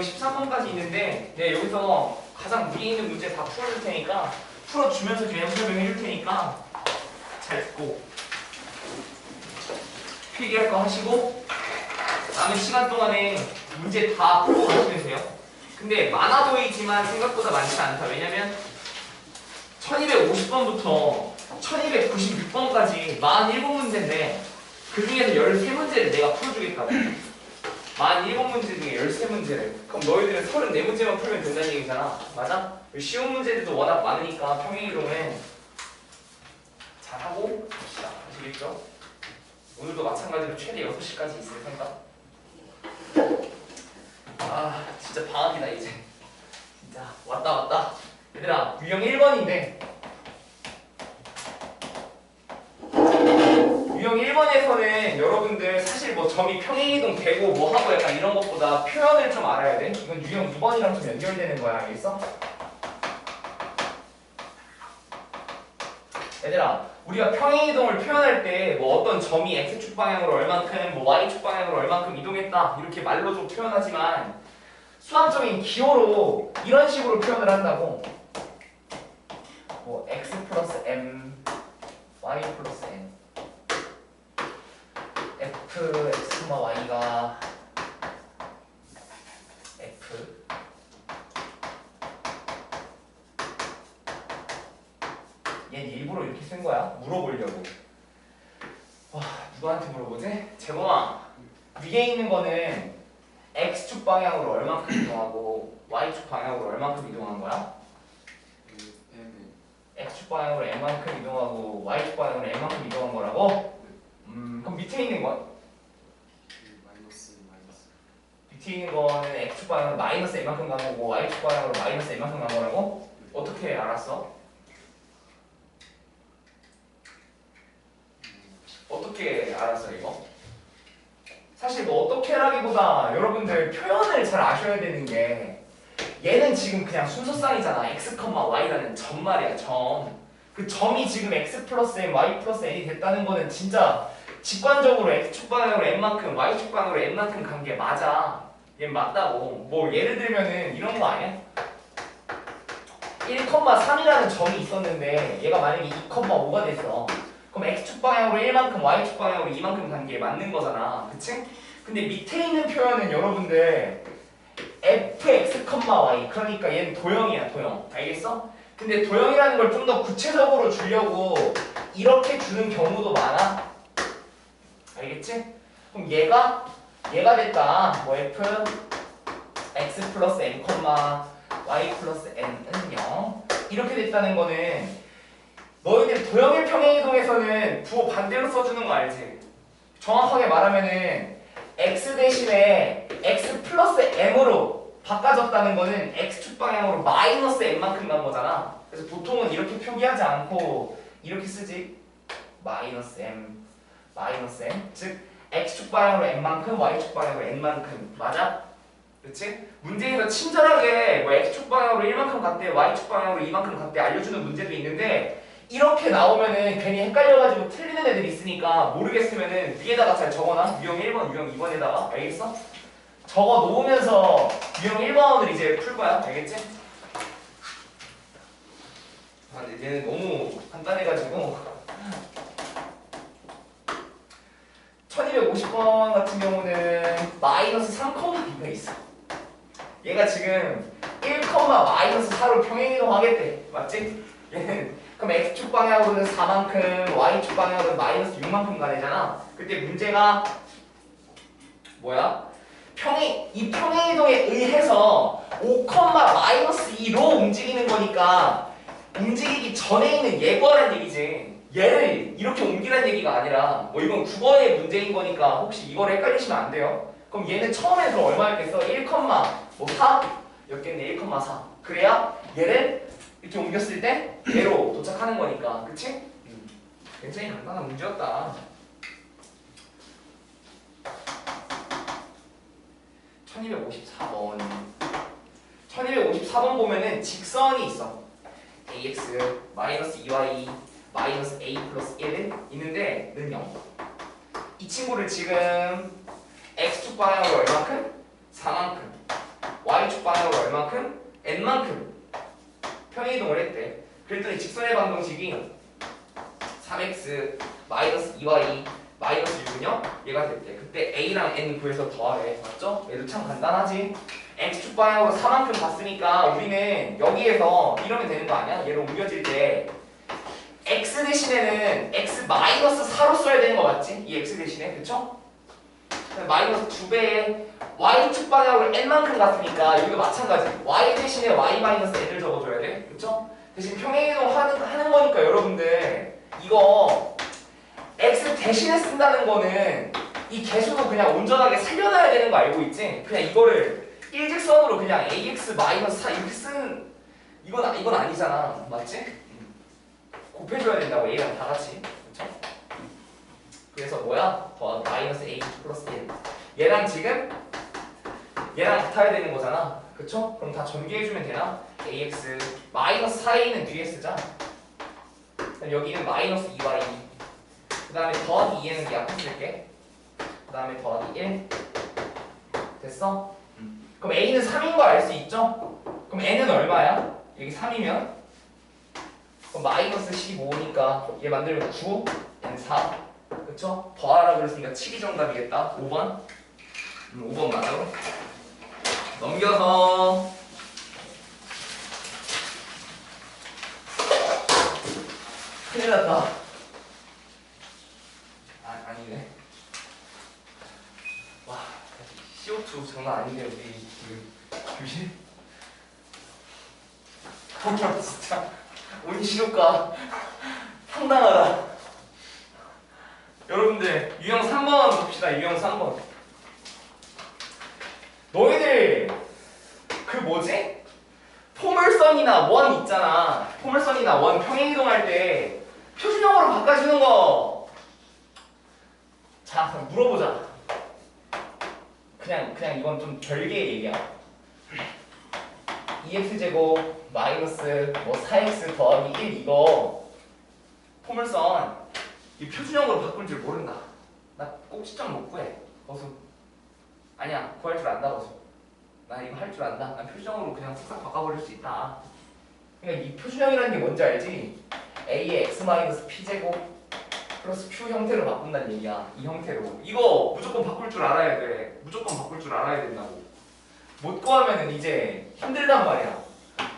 유형 13번까지 있는데 네, 여기서 가장 위에 있는 문제 다 풀어줄 테니까 풀어주면서 개념 설명해 줄 테니까 잘 듣고 필기할 거 하시고 남은 시간 동안에 문제 다 풀고 가시면 돼요. 근데 많아 보이지만 생각보다 많지 않다. 왜냐면 1250번부터 1296번까지 47문제인데 그 중에서 13문제를 내가 풀어주겠다고. 47문제 중에 13문제를. 그럼 너희들은 34문제만 풀면 된다는 얘기잖아. 맞아? 쉬운 문제들도 워낙 많으니까 평행이동은 잘하고 갑시다. 아시겠죠? 오늘도 마찬가지로 최대 6시까지 있을 생각. 아 진짜 방학이다 이제. 진짜 왔다 왔다. 얘들아 유형 1번인데 유형 1번에서는 여러분들 사실 뭐 점이 평행이동 되고 뭐 하고 약간 이런 것보다 표현을 좀 알아야 돼. 이건 유형 2번이랑 좀 연결되는 거야 알겠어? 얘들아 우리가 평행이동을 표현할 때 뭐 어떤 점이 x축 방향으로 얼만큼 뭐 y축 방향으로 얼만큼 이동했다 이렇게 말로 좀 표현하지만 수학적인 기호로 이런 식으로 표현을 한다고 뭐 x 플러스 m y 플러스 n f x, y가 f 얘는 일부러 이렇게 쓴 거야 물어보려고 와 누구한테 물어보지? 재범아 위에 있는 거는 x축 방향으로 얼만큼 이동하고 y축 방향으로 얼만큼 이동한 거야? x축 방향으로 n만큼 이동하고 y축 방향으로 n만큼 이동한 거라고? 음 그럼 밑에 있는 건? 밑에 있는 거는 x축 방향으로 마이너스 n만큼 간 거고 y축 방향으로 마이너스 n만큼 간 거라고? 어떻게 알았어? 어떻게 알았어 이거? 사실 뭐 어떻게라기보다 여러분들 표현을 잘 아셔야 되는 게 얘는 지금 그냥 순서쌍이잖아 x, y라는 점 말이야 점그 점이 지금 x 플러스 n, y 플러스 n이 됐다는 거는 진짜 직관적으로 x축 방향으로 n만큼 y축 방향으로 n만큼 간 게 맞아 얘 맞다고 뭐 예를 들면은 이런 거 아니야? 1,3이라는 점이 있었는데 얘가 만약에 2,5가 됐어 그럼 x축 방향으로 1만큼 y축 방향으로 2만큼 간 게 맞는 거잖아 그치? 근데 밑에 있는 표현은 여러분들 fx, y 그러니까 얘는 도형이야 도형 알겠어? 근데 도형이라는 걸 좀 더 구체적으로 주려고 이렇게 주는 경우도 많아 알겠지? 그럼 얘가 얘가 됐다 뭐 f x 플러스 n, y 플러스 n은 0 이렇게 됐다는 거는 너희들 도형의 평행이동에서는 부호 반대로 써주는 거 알지? 정확하게 말하면은 x 대신에 x 플러스 m으로 바꿔졌다는 거는 x축 방향으로 마이너스 m만큼 간 거잖아. 그래서 보통은 이렇게 표기하지 않고 이렇게 쓰지. 마이너스 m, 마이너스 m. 즉 x축 방향으로 m만큼, y축 방향으로 n만큼. 맞아? 그렇지? 문제에서 친절하게 뭐 x축 방향으로 1만큼 갔대, y축 방향으로 2만큼 갔대 알려주는 문제도 있는데 이렇게 나오면은 괜히 헷갈려가지고 틀리는 애들 있으니까 모르겠으면은 위에다가 잘 적어놔 유형 1번, 유형 2번에다가 알겠어? 적어 놓으면서 유형 1번을 이제 풀 거야 알겠지? 아 근데 얘는 너무 간단해가지고 1250번 같은 경우는 마이너스 3,2가 있어 얘가 지금 1, 마이너스 4로 평행이동 하겠대 맞지? 얘는 그럼 x축 방향으로는 4만큼 y축 방향으로는 마이너스 6만큼 가되잖아 그때 문제가 뭐야? 평행, 이 평행이동에 의해서 5, 마이너스 2로 움직이는 거니까 움직이기 전에 있는 예거란 얘기지 얘를 이렇게 옮기란 얘기가 아니라 뭐 이건 국어의 문제인 거니까 혹시 이걸 헷갈리시면 안 돼요 그럼 얘는 처음에 그럼 얼마였겠어? 1, 뭐 4? 였겠네 1,4 그래야 얘를 이렇게 옮겼을 때 얘로 도착하는 거니까 그치? 음. 굉장히 간단한 문제였다 1254번 1254번 보면은 직선이 있어 ax 마이너스 2y 마이너스 a 플러스 1 있는데 는 0. 이 친구를 지금 x축 방향으로 얼만큼? 4만큼 y y축 방향으로 얼만큼? n만큼 평행이동을 했대. 그랬더니 직선의 방정식이 3x 마이너스 2y 마이너스 6은요? 얘가 됐대. 그때 a랑 n 구해서 더하래. 맞죠? 얘도 참 간단하지. x축 방향으로 4만큼 갔으니까 우리는 여기에서 이러면 되는 거 아니야? 얘를 옮겨질 때 x 대신에는 x 마이너스 4로 써야 되는 거 맞지? 이 x 대신에 그쵸? 마이너스 2배의 y축 방향으로 n만큼 갔으니까 여기도 마찬가지 y 대신에 y 마이너스 n을 적어줘야 돼 그쵸? 대신 평행이동 하는, 하는 거니까 여러분들 이거 x 대신에 쓴다는 거는 이 개수도 그냥 온전하게 살려놔야 되는 거 알고 있지? 그냥 이거를 일직선으로 그냥 ax 마이너스 4 이렇게 쓰는 이건, 이건 아니잖아 맞지? 곱해줘야 된다고 A랑 다 같이 그쵸? 그래서 뭐야? 더 마이너스 A 플러스 1 얘랑 지금 얘랑 같아야 되는 거잖아 그쵸? 그럼 다 전개해주면 되나? AX 마이너스 4A는 뒤에 쓰자 그럼 여기는 마이너스 2Y 그 다음에 더하기 2에는 이 앞에 쓸게 그 다음에 더하기 1 됐어? 그럼 A는 3인 거 알 수 있죠? 그럼 N은 얼마야? 여기 3이면 그럼 마이너스 15니까 얘 만들면 9, n 4 그쵸? 더하라 그랬으니까 7이 정답이겠다. 5번? 음, 5번 맞아. 넘겨서. 큰일 났다. 아, 아니네. 와 CO2 장난 아닌데 우리 지금. 교실 아 진짜 온실효과 상당하다. 여러분들 유형 3번 봅시다. 유형 3번. 너희들 그 뭐지? 포물선이나 원 있잖아. 포물선이나 원 평행이동할 때 표준형으로 바꿔주는 거. 자, 그럼 물어보자. 그냥 그냥 이건 좀 별개의 얘기야. 2x 제곱 마이너스 뭐 4x 더하기 1 이거 포물선 이 표준형으로 바꿀 줄 모른다. 나 꼭지점 못 구해. 거수. 아니야 구할 줄 안다 거수. 나 이거 할 줄 안다. 나 표준형으로 그냥 싹싹 바꿔버릴 수 있다. 그러니까 이 표준형이라는 게 뭔지 알지? a의 x 마이너스 p 제곱 플러스 q 형태로 바꾼다는 얘기야. 이 형태로. 이거 무조건 바꿀 줄 알아야 돼. 무조건 바꿀 줄 알아야 된다고. 못 구하면은 이제 힘들단 말이야.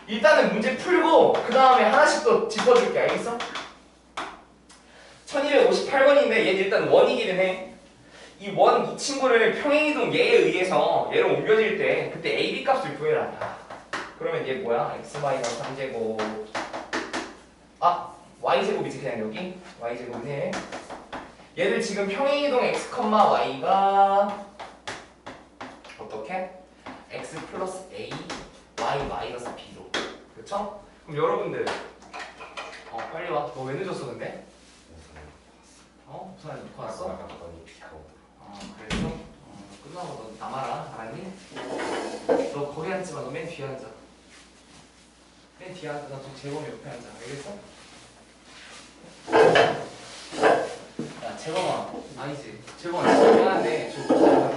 일단은 문제 풀고 그 다음에 하나씩 또 짚어줄게. 알겠어? 1258번인데 얘는 일단 원이기는 해. 이 원 이 친구를 평행이동 얘에 의해서 얘로 옮겨질 때 그때 a, b 값을 구해라. 그러면 얘 뭐야? x 마이너스 3제곱 아 y 제곱이지 그냥 여기 y 제곱은 얘를 지금 평행이동 x, y가? X 플러스 a y 마이너스 b로 그쵸? 그럼 여러분들 어 빨리 와너 왜 늦었어 근데? 어? 우선 놓고 왔어? 어 그래서 어, 끝나고 너 남아라 알았니? 너 거기 앉지 마너 맨 뒤에 앉아 맨 뒤에 앉아 나저 재범이 옆에 앉아 알겠어? 야 재범아 아니지 재범아 미안한데 저